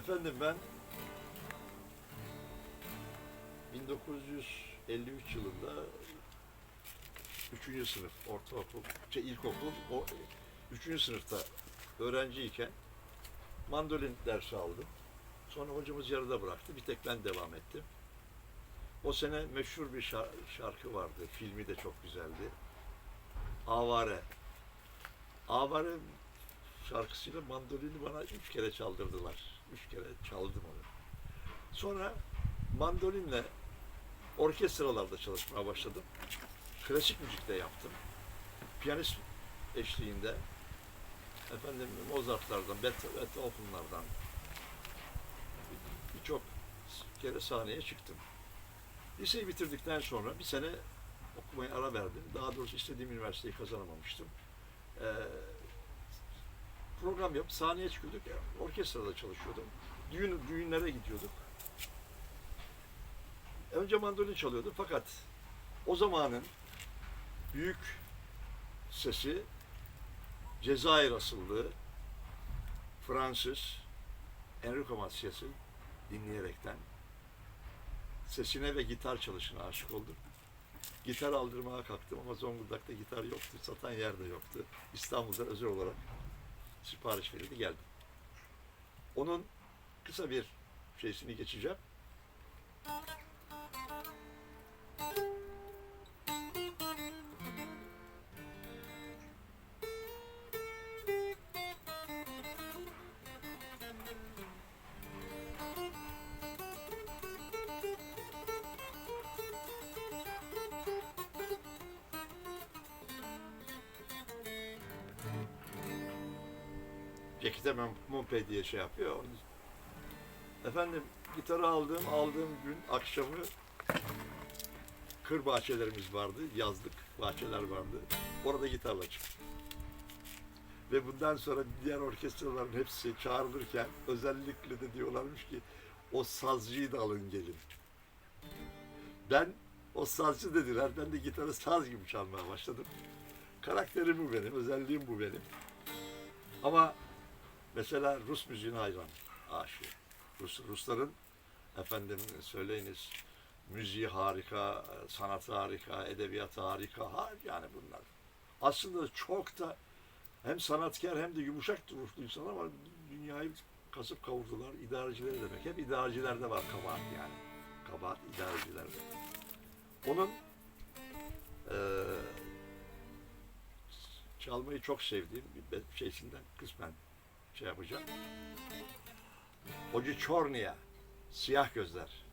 Efendim ben 1953 yılında 3. sınıf ortaokul, şey ilkokul, o 3. sınıfta öğrenciyken mandolin dersi aldım. Sonra hocamız yarıda bıraktı. Bir tek ben devam ettim. O sene meşhur bir şar- şarkı vardı. Filmi de çok güzeldi. Avare. Avare şarkısıyla mandolini bana üç kere çaldırdılar. Üç kere çaldım onu. Sonra mandolinle orkestralarda çalışmaya başladım. Klasik müzikte yaptım. Piyanist eşliğinde efendim Mozart'lardan, Beetho- Beethoven'lardan birçok kere sahneye çıktım. Liseyi bitirdikten sonra bir sene okumaya ara verdim. Daha doğrusu istediğim üniversiteyi kazanamamıştım. Ee, program yapıp sahneye çıkıyorduk. Orkestrada çalışıyordum. Düğün, düğünlere gidiyorduk. Önce mandolin çalıyordum fakat o zamanın büyük sesi Cezayir asıllı Fransız Enrico Macias'ı dinleyerekten sesine ve gitar çalışına aşık oldum. Gitar aldırmaya kalktım ama Zonguldak'ta gitar yoktu, satan yer de yoktu. İstanbul'da özel olarak sipariş verildi, geldim. Onun kısa bir şeysini geçeceğim. Cekete Mompe diye şey yapıyor. Efendim gitarı aldığım aldığım gün akşamı kır bahçelerimiz vardı. Yazlık bahçeler vardı. Orada gitarla çıktım. Ve bundan sonra diğer orkestraların hepsi çağrılırken özellikle de diyorlarmış ki o sazcıyı da alın gelin. Ben o sazcı dediler. Ben de gitarı saz gibi çalmaya başladım. Karakterim bu benim, özelliğim bu benim. Ama mesela Rus müziğine hayran, aşığı. Rus, Rusların efendim söyleyiniz müziği harika, sanatı harika, edebiyatı harika, har yani bunlar. Aslında çok da hem sanatkar hem de yumuşak ruhlu insanlar var. Dünyayı kasıp kavurdular. İdarecileri demek. Hep idarecilerde var kabahat yani. Kabahat idarecilerde. Onun eee çalmayı çok sevdiğim bir şeysinden kısmen şey yapacağım. Hoca Çornia, Siyah Gözler.